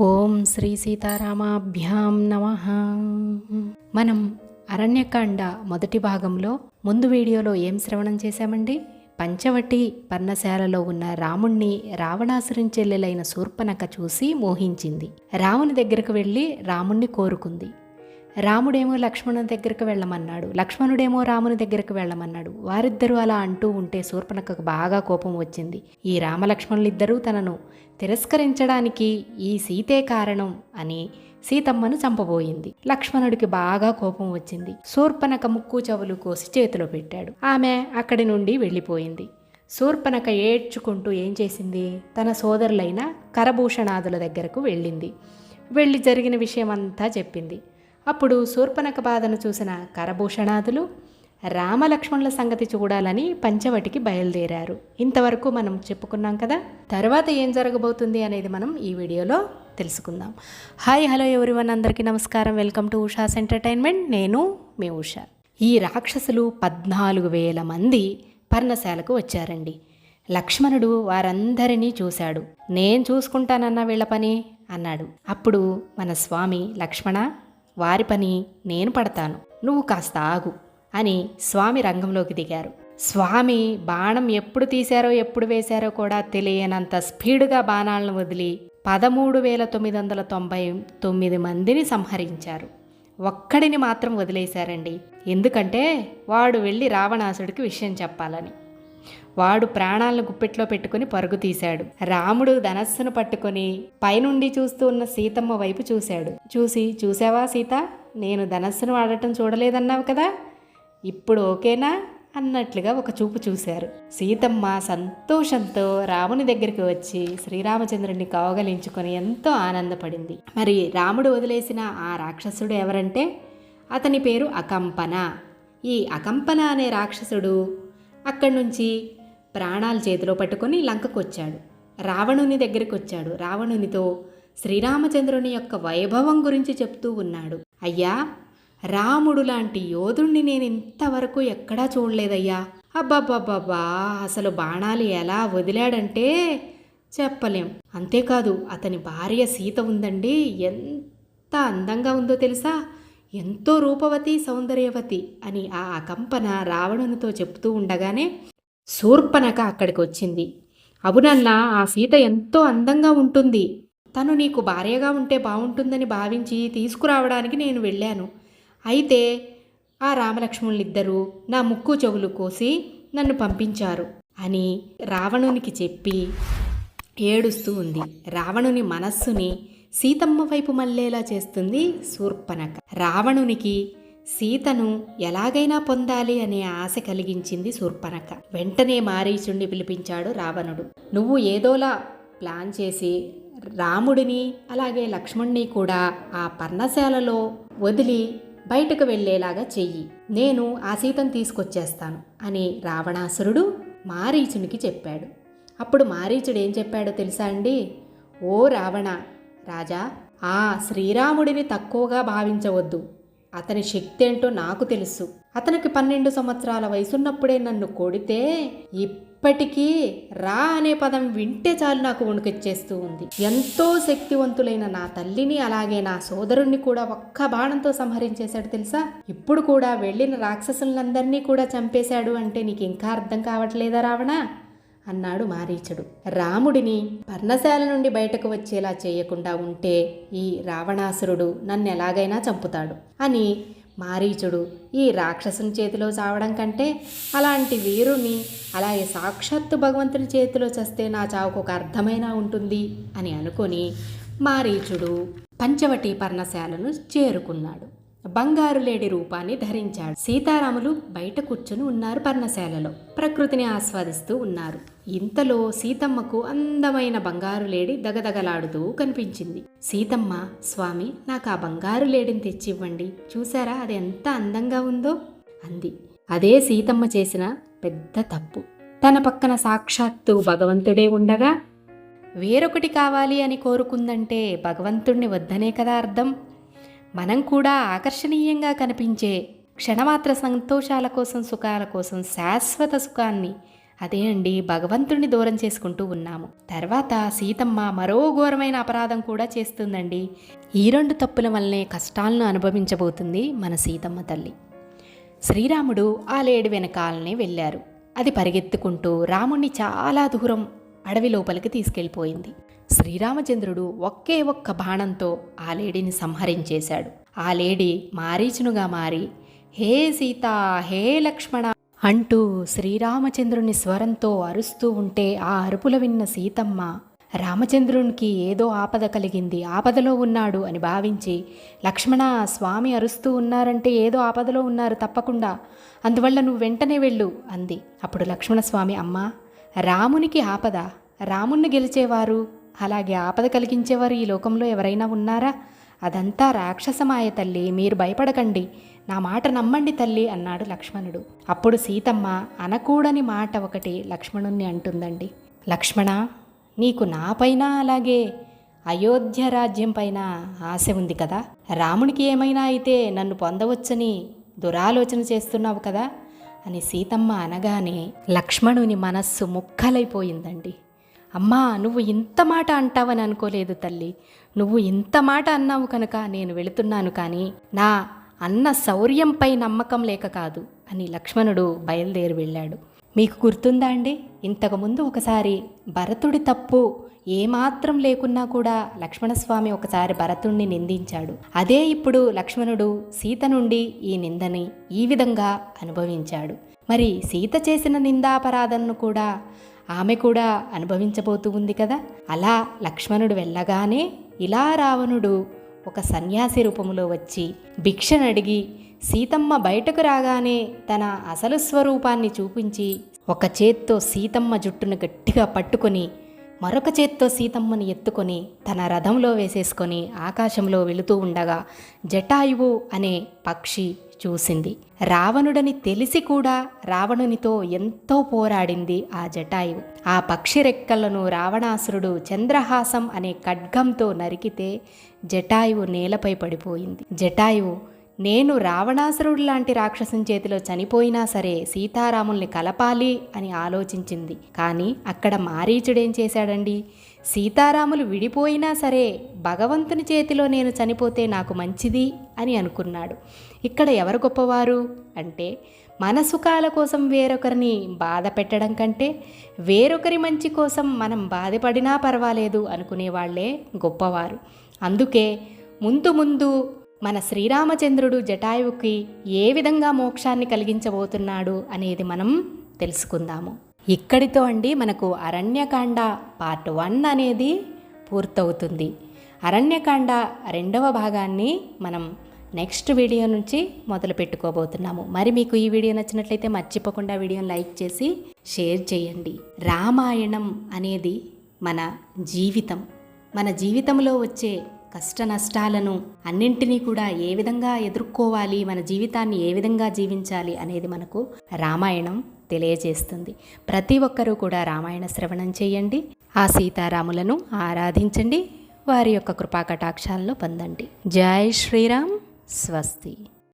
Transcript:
ఓం శ్రీ సీతారామాభ్యాం నమ. మనం అరణ్యకాండ మొదటి భాగంలో ముందు వీడియోలో ఏం శ్రవణం చేశామండి? పంచవటి పర్ణశాలలో ఉన్న రాముణ్ణి రావణాసురుని చెల్లెలైన శూర్పనక చూసి మోహించింది. రాముని దగ్గరకు వెళ్ళి రాముణ్ణి కోరుకుంది. రాముడేమో లక్ష్మణుని దగ్గరకు వెళ్ళమన్నాడు. లక్ష్మణుడేమో రాముని దగ్గరకు వెళ్ళమన్నాడు. వారిద్దరూ అలా అంటూ ఉంటే శూర్పణకకు బాగా కోపం వచ్చింది. ఈ రామలక్ష్మణులిద్దరూ తనను తిరస్కరించడానికి ఈ సీతే కారణం అని సీతమ్మను చంపబోయింది. లక్ష్మణుడికి బాగా కోపం వచ్చింది. శూర్పణక ముక్కు చెవులు కోసి చేతిలో పెట్టాడు. ఆమె అక్కడి నుండి వెళ్ళిపోయింది. శూర్పణక ఏడ్చుకుంటూ ఏం చేసింది? తన సోదరులైన కరభూషణాదుల దగ్గరకు వెళ్ళింది. వెళ్ళి జరిగిన విషయమంతా చెప్పింది. అప్పుడు శూర్పనక బాధను చూసిన కరభూషణాదులు రామలక్ష్మణుల సంగతి చూడాలని పంచవటికి బయలుదేరారు. ఇంతవరకు మనం చెప్పుకున్నాం కదా తర్వాత ఏం జరగబోతుంది అనేది మనం ఈ వీడియోలో తెలుసుకుందాం. హాయ్ హలో ఎవరివన్ అందరికీ నమస్కారం. Welcome to Usha's entertainment. నేను మీ ఉషా. ఈ రాక్షసులు పద్నాలుగు వేల మంది పర్ణశాలకు వచ్చారండి. లక్ష్మణుడు వారందరినీ చూశాడు. నేను చూసుకుంటానన్న వీళ్ళ పని? అన్నాడు. అప్పుడు మన స్వామి లక్ష్మణ వారి పని నేను పడతాను నువ్వు కాస్త ఆగు అని స్వామి రంగంలోకి దిగారు. స్వామి బాణం ఎప్పుడు తీశారో ఎప్పుడు వేశారో కూడా తెలియనంత స్పీడ్గా బాణాలను వదిలి పదమూడు వేల తొమ్మిది వందల తొంభై తొమ్మిది మందిని సంహరించారు. ఒక్కడిని మాత్రం వదిలేశారండి. ఎందుకంటే వాడు వెళ్ళి రావణాసుడికి విషయం చెప్పాలని. వాడు ప్రాణాలను గుప్పెట్లో పెట్టుకుని పరుగు తీశాడు. రాముడు ధనస్సును పట్టుకొని పైనుండి చూస్తూ ఉన్న సీతమ్మ వైపు చూశాడు. చూసి చూసావా సీత? నేను ధనస్సును వాడటం చూడలేదన్నావు కదా? ఇప్పుడు ఓకేనా? అన్నట్లుగా ఒక చూపు చూశారు. సీతమ్మ సంతోషంతో రాముని దగ్గరికి వచ్చి శ్రీరామచంద్రుడిని కౌగలించుకొని ఎంతో ఆనందపడింది. మరి రాముడు వదిలేసిన ఆ రాక్షసుడు ఎవరంటే? అతని పేరు అకంపన. ఈ అకంపన అనే రాక్షసుడు అక్కడి నుంచి ప్రాణాలు చేతిలో పట్టుకొని లంకకు వచ్చాడు రావణుని దగ్గరికి వచ్చాడు రావణునితో శ్రీరామచంద్రుని యొక్క వైభవం గురించి చెప్తూ ఉన్నాడు. అయ్యా రాముడు లాంటి యోధుణ్ణి నేను ఇంతవరకు ఎక్కడా చూడలేదయ్యా. అబ్బబ్బబ్బబ్బా అసలు బాణాలు ఎలా వదిలాడంటే చెప్పలేం. అంతేకాదు అతని భార్య సీత ఉందండి. ఎంత అందంగా ఉందో తెలుసా? ఎంతో రూపవతి సౌందర్యవతి అని ఆ కంపన రావణునితో చెప్తూ ఉండగానే శూర్పనక అక్కడికి వచ్చింది అవునన్నా ఆ సీత ఎంతో అందంగా ఉంటుంది. తను నీకు భార్యగా ఉంటే బాగుంటుందని భావించి తీసుకురావడానికి నేను వెళ్ళాను. అయితే ఆ రామలక్ష్మణులిద్దరూ నా ముక్కు చెవులు కోసి నన్ను పంపించారు అని రావణునికి చెప్పి ఏడుస్తూ ఉంది. రావణుని మనస్సుని సీతమ్మ వైపు మళ్ళేలా చేస్తుంది శూర్పనక రావణునికి సీతను ఎలాగైనా పొందాలి అనే ఆశ కలిగించింది శూర్పనక వెంటనే మారీచుండి పిలిపించాడు రావణుడు. నువ్వు ఏదోలా ప్లాన్ చేసి రాముడిని అలాగే లక్ష్మణ్ణి కూడా ఆ పర్ణశాలలో వదిలి బయటకు వెళ్ళేలాగా చెయ్యి. నేను ఆ సీతను తీసుకొచ్చేస్తాను అని రావణాసురుడు మారీచునికి చెప్పాడు. అప్పుడు మారీచుడు ఏం చెప్పాడో తెలుసా అండి? ఓ రావణ రాజా ఆ శ్రీరాముడిని తక్కువగా భావించవద్దు. అతని శక్తి ఏంటో నాకు తెలుసు. అతనికి పన్నెండు సంవత్సరాల వయసున్నప్పుడే నన్ను కొడితే ఇప్పటికీ రా అనే పదం వింటే చాలు నాకు వణుకొచ్చేస్తూ ఉంది. ఎంతో శక్తివంతులైన నా తల్లిని అలాగే నా సోదరుణ్ణి కూడా ఒక్క బాణంతో సంహరించేశాడు తెలుసా? ఇప్పుడు కూడా వెళ్ళిన రాక్షసులందరినీ కూడా చంపేశాడు అంటే నీకు ఇంకా అర్థం కావట్లేదా రావణ? అన్నాడు మారీచుడు. రాముడిని పర్ణశాల నుండి బయటకు వచ్చేలా చేయకుండా ఉంటే ఈ రావణాసురుడు నన్ను ఎలాగైనా చంపుతాడు అని మారీచుడు ఈ రాక్షసుని చేతిలో చావడం కంటే అలాంటి వీరుని అలాగే సాక్షాత్తు భగవంతుని చేతిలో చస్తే నా చావుకు ఒక అర్థమైనా ఉంటుంది అని అనుకొని మారీచుడు పంచవటి పర్ణశాలను చేరుకున్నాడు. బంగారు లేడి రూపాన్ని ధరించాడు. సీతారాములు బయట కూర్చుని ఉన్నారు పర్ణశాలలో. ప్రకృతిని ఆస్వాదిస్తూ ఉన్నారు. ఇంతలో సీతమ్మకు అందమైన బంగారు లేడి దగదగలాడుతూ కనిపించింది. సీతమ్మ స్వామి నాకు ఆ బంగారు లేడిని తెచ్చివ్వండి. చూసారా అది ఎంత అందంగా ఉందో? అంది. అదే సీతమ్మ చేసిన పెద్ద తప్పు. తన పక్కన సాక్షాత్తు భగవంతుడే ఉండగా వేరొకటి కావాలి అని కోరుకుందంటే భగవంతుణ్ణి వద్దనే కదా అర్థం. మనం కూడా ఆకర్షణీయంగా కనిపించే క్షణమాత్ర సంతోషాల కోసం సుఖాల కోసం శాశ్వత సుఖాన్ని అదే అండి భగవంతుణ్ణి దూరం చేసుకుంటూ ఉన్నాము. తర్వాత సీతమ్మ మరో ఘోరమైన అపరాధం కూడా చేస్తుందండి. ఈ రెండు తప్పుల వల్లనే కష్టాలను అనుభవించబోతుంది మన సీతమ్మ తల్లి. శ్రీరాముడు ఆ లేడి వెనకాలనే వెళ్ళారు. అది పరిగెత్తుకుంటూ రాముణ్ణి చాలా దూరం అడవి లోపలికి తీసుకెళ్ళిపోయింది. శ్రీరామచంద్రుడు ఒకే ఒక్క బాణంతో ఆ లేడీని సంహరించేశాడు. ఆ లేడీ మారీచునుగా మారి హే సీత హే లక్ష్మణ అంటూ శ్రీరామచంద్రుని స్వరంతో అరుస్తూ ఉంటే ఆ అరుపులు విన్న సీతమ్మ రామచంద్రునికి ఏదో ఆపద కలిగింది ఆపదలో ఉన్నాడు అని భావించి లక్ష్మణ స్వామి అరుస్తూ ఉన్నారంటే ఏదో ఆపదలో ఉన్నారు తప్పకుండా అందువల్ల నువ్వు వెంటనే వెళ్ళు అంది. అప్పుడు లక్ష్మణస్వామి అమ్మ రామునికి ఆపద రాముణ్ణి గెలిచేవారు అలాగే ఆపద కలిగించేవారు ఈ లోకంలో ఎవరైనా ఉన్నారా? అదంతా రాక్షసమాయ తల్లి మీరు భయపడకండి. నా మాట నమ్మండి తల్లి అన్నాడు లక్ష్మణుడు. అప్పుడు సీతమ్మ అనకూడని మాట ఒకటి లక్ష్మణుణ్ణి అంటుందండి. లక్ష్మణ నీకు నాపైన అలాగే అయోధ్య రాజ్యం పైన ఆశ ఉంది కదా? రామునికి ఏమైనా అయితే నన్ను పొందవచ్చని దురాలోచన చేస్తున్నావు కదా? అని సీతమ్మ అనగానే లక్ష్మణుని మనస్సు ముక్కలైపోయిందండి. అమ్మా నువ్వు ఇంత మాట అంటావని అనుకోలేదు తల్లి. నువ్వు ఇంత మాట అన్నావు కనుక నేను వెళుతున్నాను కానీ నా అన్న శౌర్యంపై నమ్మకం లేక కాదు అని లక్ష్మణుడు బయలుదేరి వెళ్ళాడు. మీకు గుర్తుందా అండి? ఇంతకుముందు ఒకసారి భరతుడి తప్పు ఏమాత్రం లేకున్నా కూడా లక్ష్మణస్వామి ఒకసారి భరతుణ్ణి నిందించాడు. అదే ఇప్పుడు లక్ష్మణుడు సీత నుండి ఈ నిందని ఈ విధంగా అనుభవించాడు. మరి సీత చేసిన నిందాపరాధనను కూడా ఆమె కూడా అనుభవించబోతూ ఉంది కదా. అలా లక్ష్మణుడు వెళ్ళగానే ఇలా రావణుడు ఒక సన్యాసి రూపంలో వచ్చి భిక్షనడిగి సీతమ్మ బయటకు రాగానే తన అసలు స్వరూపాన్ని చూపించి ఒక చేత్తో సీతమ్మ జుట్టును గట్టిగా పట్టుకొని మరొక చేత్తో సీతమ్మని ఎత్తుకొని తన రథంలో వేసేసుకొని ఆకాశంలో వెళుతూ ఉండగా జటాయువు అనే పక్షి చూసింది. రావణుడని తెలిసి కూడా రావణునితో ఎంతో పోరాడింది ఆ జటాయువు. ఆ పక్షి రెక్కలను రావణాసురుడు చంద్రహాసం అనే ఖడ్గంతో నరికితే జటాయువు నేలపై పడిపోయింది. జటాయువు నేను రావణాసురుడు లాంటి రాక్షసుని చేతిలో చనిపోయినా సరే సీతారాముల్ని కలపాలి అని ఆలోచించింది. కానీ అక్కడ మారీచుడేం చేశాడండి? సీతారాములు విడిపోయినా సరే భగవంతుని చేతిలో నేను చనిపోతే నాకు మంచిది అని అనుకున్నాడు. ఇక్కడ ఎవరు గొప్పవారు? అంటే మన సుఖాల కోసం వేరొకరిని బాధ పెట్టడం కంటే వేరొకరి మంచి కోసం మనం బాధపడినా పర్వాలేదు అనుకునే వాళ్ళే గొప్పవారు. అందుకే ముందు ముందు మన శ్రీరామచంద్రుడు జటాయువుకి ఏ విధంగా మోక్షాన్ని కలిగించబోతున్నాడు అనేది మనం తెలుసుకుందాము. ఇక్కడితో అండి మనకు అరణ్యకాండ పార్ట్ వన్ అనేది పూర్తవుతుంది. అరణ్యకాండ రెండవ భాగాన్ని మనం నెక్స్ట్ వీడియో నుంచి మొదలు పెట్టుకోబోతున్నాము. మరి మీకు ఈ వీడియో నచ్చినట్లయితే మర్చిపోకుండా వీడియోని లైక్ చేసి షేర్ చేయండి. రామాయణం అనేది మన జీవితం. మన జీవితంలో వచ్చే కష్ట నష్టాలను అన్నింటినీ కూడా ఏ విధంగా ఎదుర్కోవాలి మన జీవితాన్ని ఏ విధంగా జీవించాలి అనేది మనకు రామాయణం తెలియజేస్తుంది. ప్రతి ఒక్కరూ కూడా రామాయణ శ్రవణం చేయండి. ఆ సీతారాములను ఆరాధించండి. వారి యొక్క కృపాకటాక్షాలను పొందండి. జై శ్రీరామ్. స్వస్తి.